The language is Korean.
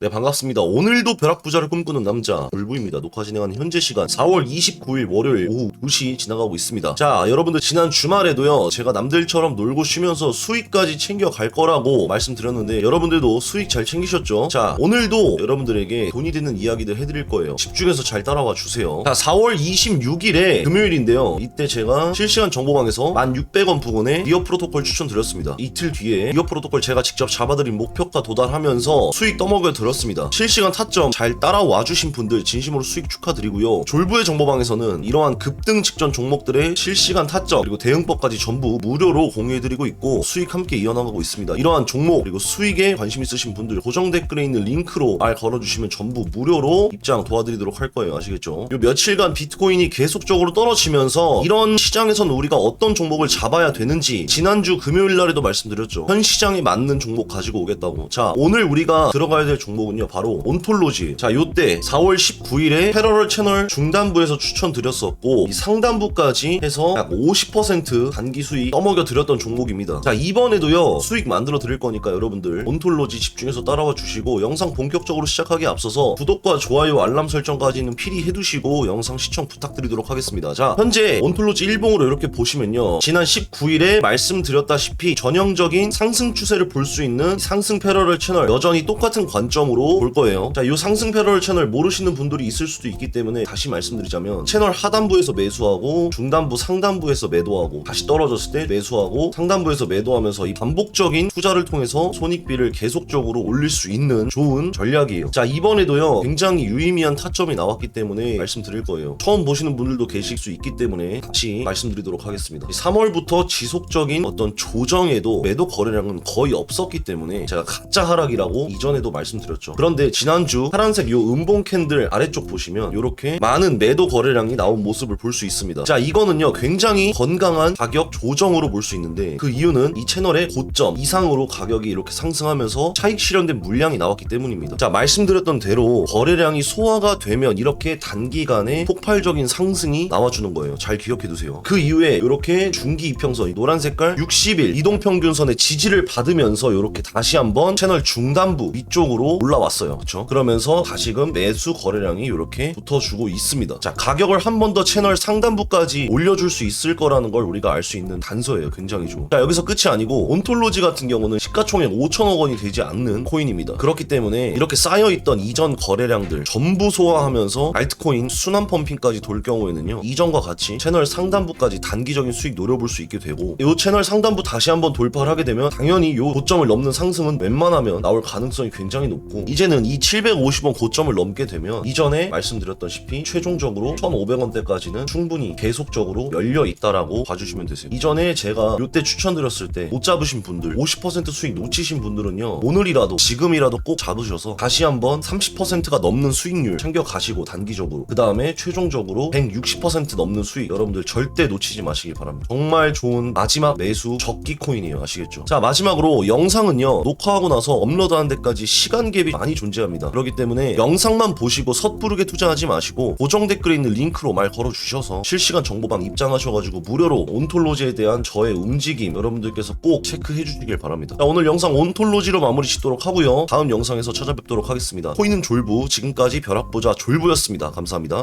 네 반갑습니다. 오늘도 벼락부자를 꿈꾸는 남자 울부입니다. 녹화 진행하는 현재 시간 4월 29일 월요일 오후 2시 지나가고 있습니다. 자 여러분들 지난 주말에도요 제가 남들처럼 놀고 쉬면서 수익까지 챙겨 갈 거라고 말씀드렸는데 여러분들도 수익 잘 챙기셨죠? 자 오늘도 여러분들에게 돈이 되는 이야기들 해드릴 거예요. 집중해서 잘 따라와 주세요. 자 4월 26일에 금요일인데요. 이때 제가 실시간 정보방에서 1,600원 부근에 리어 프로토콜 추천드렸습니다. 이틀 뒤에 리어 프로토콜 제가 직접 잡아드린 목표가 도달하면서 수익 떠먹여 들 었습니다. 실시간 타점 잘 따라와 주신 분들 진심으로 수익 축하드리고요. 졸부의 정보방에서는 이러한 급등 직전 종목들의 실시간 타점 그리고 대응법까지 전부 무료로 공유해드리고 있고 수익 함께 이어나가고 있습니다. 이러한 종목 그리고 수익에 관심 있으신 분들 고정 댓글에 있는 링크로 말 걸어주시면 전부 무료로 입장 도와드리도록 할 거예요. 아시겠죠? 요 며칠간 비트코인이 계속적으로 떨어지면서 이런 시장에서는 우리가 어떤 종목을 잡아야 되는지 지난주 금요일 날에도 말씀드렸죠. 현 시장에 맞는 종목 가지고 오겠다고. 자, 오늘 우리가 들어가야 될 종목 은요. 바로 온톨로지. 자, 요때 4월 19일에 패러럴 채널 중단부에서 추천드렸었고 이 상단부까지 해서 약 50% 단기 수익 떠먹여 드렸던 종목입니다. 자, 이번에도요. 수익 만들어 드릴 거니까 여러분들 온톨로지 집중해서 따라와 주시고 영상 본격적으로 시작하기에 앞서서 구독과 좋아요, 알람 설정까지는 필히 해두시고 영상 시청 부탁드리도록 하겠습니다. 자, 현재 온톨로지 일봉으로 이렇게 보시면요. 지난 19일에 말씀드렸다시피 전형적인 상승 추세를 볼 수 있는 상승 패러럴 채널 여전히 똑같은 관점 으로 볼 거예요. 자, 이 상승 패러럴 채널 모르시는 분들이 있을 수도 있기 때문에 다시 말씀드리자면 채널 하단부에서 매수하고 중단부, 상단부에서 매도하고 다시 떨어졌을 때 매수하고 상단부에서 매도하면서 이 반복적인 투자를 통해서 손익비를 계속적으로 올릴 수 있는 좋은 전략이에요. 자, 이번에도요. 굉장히 유의미한 타점이 나왔기 때문에 말씀드릴 거예요. 처음 보시는 분들도 계실 수 있기 때문에 다시 말씀드리도록 하겠습니다. 3월부터 지속적인 어떤 조정에도 매도 거래량은 거의 없었기 때문에 제가 가짜 하락이라고 이전에도 말씀드렸죠. 그런데 지난주 파란색 요 음봉 캔들 아래쪽 보시면 이렇게 많은 매도 거래량이 나온 모습을 볼 수 있습니다. 자, 이거는요. 굉장히 건강한 가격 조정으로 볼 수 있는데 그 이유는 이 채널의 고점 이상으로 가격이 이렇게 상승하면서 차익 실현된 물량이 나왔기 때문입니다. 자, 말씀드렸던 대로 거래량이 소화가 되면 이렇게 단기간에 폭발적인 상승이 나와주는 거예요. 잘 기억해 두세요. 그 이후에 이렇게 중기 이평선, 이 노란 색깔 60일 이동평균선의 지지를 받으면서 이렇게 다시 한번 채널 중단부 위쪽으로 올라왔어요. 그렇죠? 그러면서 다시금 매수 거래량이 이렇게 붙어주고 있습니다. 자, 가격을 한 번 더 채널 상단부까지 올려줄 수 있을 거라는 걸 우리가 알 수 있는 단서예요. 굉장히 좋은. 자, 여기서 끝이 아니고 온톨로지 같은 경우는 시가총액 5천억 원이 되지 않는 코인입니다. 그렇기 때문에 이렇게 쌓여있던 이전 거래량들 전부 소화하면서 알트코인 순환 펌핑까지 돌 경우에는요. 이전과 같이 채널 상단부까지 단기적인 수익 노려볼 수 있게 되고 이 채널 상단부 다시 한번 돌파를 하게 되면 당연히 이 고점을 넘는 상승은 웬만하면 나올 가능성이 굉장히 높고 이제는 이 750원 고점을 넘게 되면 이전에 말씀드렸다시피 최종적으로 1,500원대까지는 충분히 계속적으로 열려 있다라고 봐주시면 되세요. 이전에 제가 이때 추천드렸을 때 못 잡으신 분들 50% 수익 놓치신 분들은요 오늘이라도 지금이라도 꼭 잡으셔서 다시 한번 30%가 넘는 수익률 챙겨 가시고 단기적으로 그 다음에 최종적으로 160% 넘는 수익 여러분들 절대 놓치지 마시길 바랍니다. 정말 좋은 마지막 매수 적기 코인이에요. 아시겠죠? 자 마지막으로 영상은요 녹화하고 나서 업로드하는 데까지 시간 갭이 많이 존재합니다. 그렇기 때문에 영상만 보시고 섣부르게 투자하지 마시고 고정 댓글에 있는 링크로 말 걸어 주셔서 실시간 정보방 입장하셔가지고 무료로 온톨로지에 대한 저의 움직임 여러분들께서 꼭 체크해 주시길 바랍니다. 자, 오늘 영상 온톨로지로 마무리 짓도록 하고요. 다음 영상에서 찾아뵙도록 하겠습니다. 코인은 졸부 지금까지 벼락보자 졸부였습니다. 감사합니다.